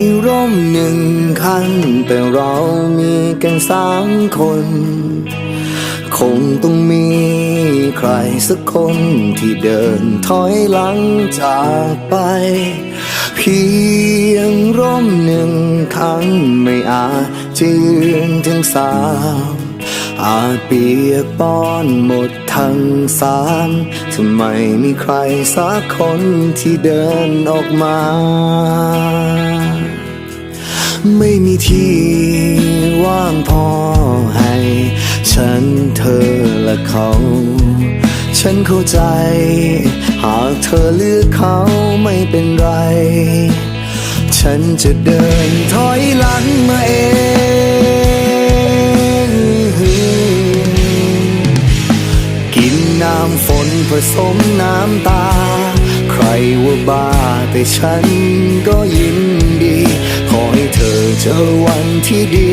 มีร่มหนึ่งคัน แต่เรามีกันสามคน คงต้องมีใครสักคนที่เดินถอยหลังจากไป เพียงร่มหนึ่งคันไม่อาจจะยืนถึงสาม อาจเปียกป้อนหมดทั้งสามทำไมมีใครสักคนที่เดินออกมา ไม่มีที่ว่างพอให้ ฉันเธอและเขา ฉันเข้าใจ หากเธอเลือกเขาไม่เป็นไร ฉันจะเดินถอยหลังมาเอง สมน้ำตา ใครว่าบ้าแต่ฉันก็ยินดี ขอให้เธอเจอวันที่ดี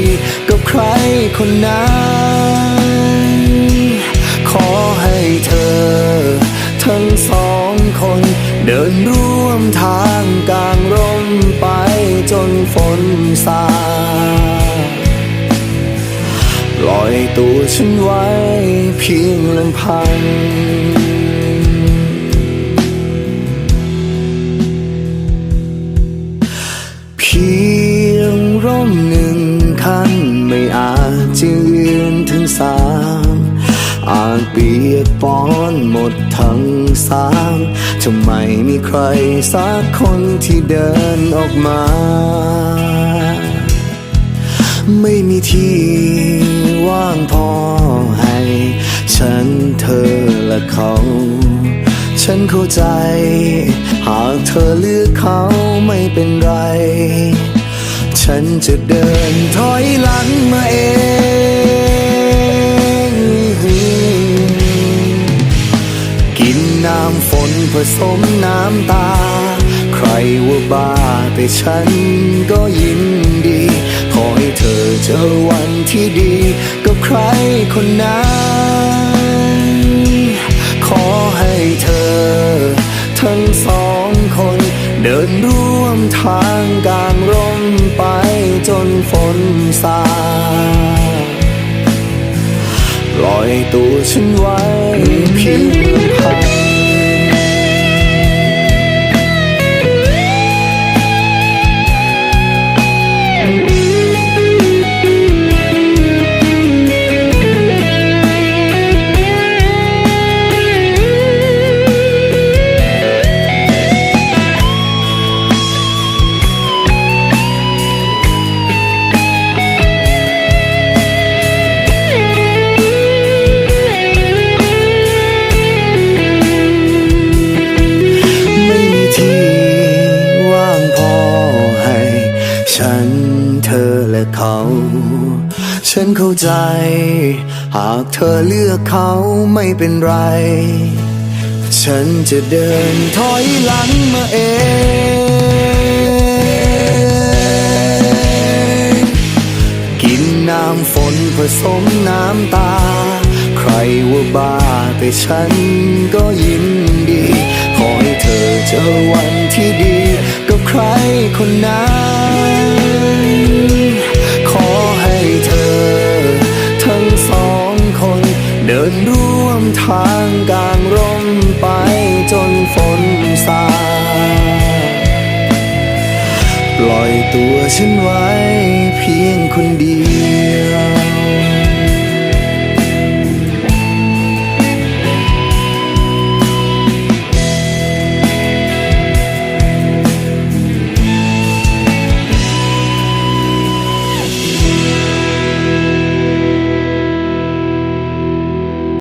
กับใครคนนั้น ขอให้เธอ ทั้งสองคน เดินร่วมทางกลางร่มไปจนฝนซาปล่อยตัวฉันไว้เพียงลำพัง พียงร่มหนึ่งคันไม่อาจจะยืนถึงสามอาจเปียกปอนหมดทั้งสามจะไม่มีใครสักคนที่เดินออกมา ไม่มีที่ว่างพอให้ ฉันเธอและเขา ฉันเข้าใจ หากเธอเลือกเขาไม่เป็นไร ฉันจะเดินถอยหลังมาเองกินน้ำฝนผสมน้ำตา ใครว่าบ้าแต่ฉันก็ยินดี ขอให้เธอเจอวันที่ดีกับใครคนนั้น เดินร่วมทางกลางร่มไปจนฝนซาปล่อยตัวฉันไว้เพียงพัง เขา ฉันเข้าใจ หากเธอเลือกเขาไม่เป็นไร ฉันจะเดินถอยหลังมาเองกินน้ำฝนผสมน้ำตา ใครว่าบ้าแต่ฉันก็ยินดี ขอให้เธอเจอวันที่ดีกับใครคนนั้น ปล่อยตัวฉันไว้เพียงคนเดียว